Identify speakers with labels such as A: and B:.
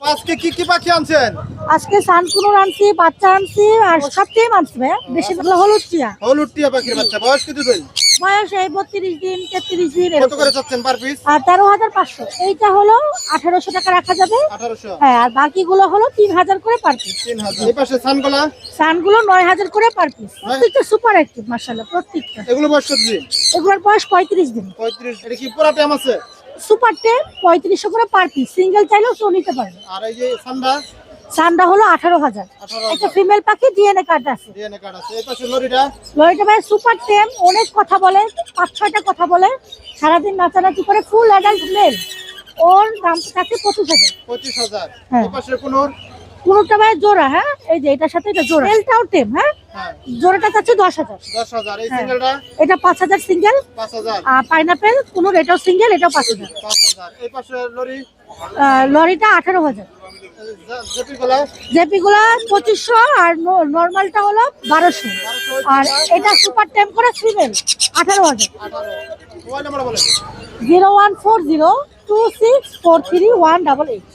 A: আজকে কি কি পাখি আনছেন?
B: আজকে সানকুনোর আনছি বাচ্চা আনছি আর সব টিম আনছি বেশি ভালো হলুদ টিয়া।
A: হলুদ টিয়া পাখির বাচ্চা। বয়স কত দিন?
B: বয়স এই বত্রিশ দিন তেত্রিশ দিন
A: কত করে চাচ্ছেন পার পিস
B: আর তেরো হাজার পাঁচশো। এইটা হলো আঠারোশো টাকা রাখা যাবে। হ্যাঁ আর বাকিগুলো হলো তিন হাজার করে পার পিস
A: এই পাশে সানগোলা?
B: সানগুলো নয় হাজার করে পার পিস প্রত্যেকটা সুপার অ্যাক্টিভ মার্শাল্লাহ প্রত্যেকটা।
A: এগুলো বয়স কত দিন?
B: এগুলোর বয়স পঁয়ত্রিশ দিন।
A: পঁয়ত্রিশ। এটা কি পুরা টাইম আছে?
B: সুপার টেন পঁয়ত্রিশশো করে পার পিস সিঙ্গেল চাইলেও কেউ নিতে পারবে।
A: আর এই যে সান্ডা
B: সানটা হলো আঠারো হাজার। একটা ফিমেল পাখি ডিএনএ কার্ড আছে।
A: ডিএনএ কার্ড আছে। এই পাশে লরিটা?
B: লরিটা ভাই সুপার টেম অনেক কথা বলে পাঁচ ছয়টা কথা বলে। সারাদিন নাচানাচি করে ফুল অ্যাডাল্ট মেল ওর দাম কাছে পঁচিশ হাজার।
A: পঁচিশ হাজার।
B: হ্যাঁ।
A: এই
B: কোনোটা ভাই জোড়া হ্যাঁ? এই যে এটার সাথে এটা জোড়া। মেলটাও টেম হ্যাঁ? জোড়াটা চাচ্ছে দশ হাজার।
A: দশ হাজার। এই
B: হ্যাঁ।
A: সিঙ্গেলটা
B: এটা পাঁচ হাজার সিঙ্গেল
A: পাঁচ হাজার।
B: আর পাইনাপেল কোনোর এটাও সিঙ্গেল এটাও পাঁচ হাজার।
A: পাঁচ হাজার। এই পাশে লরি?
B: লরিটা আঠারো হাজার।
A: জেপি গলা
B: জেপিগুলা পঁচিশশো আর নর্মালটা হলো বারোশো। আর এটা সুপার টেম করে ফিমেল আঠারো হাজার। Zero one four zero two six four three one double eight.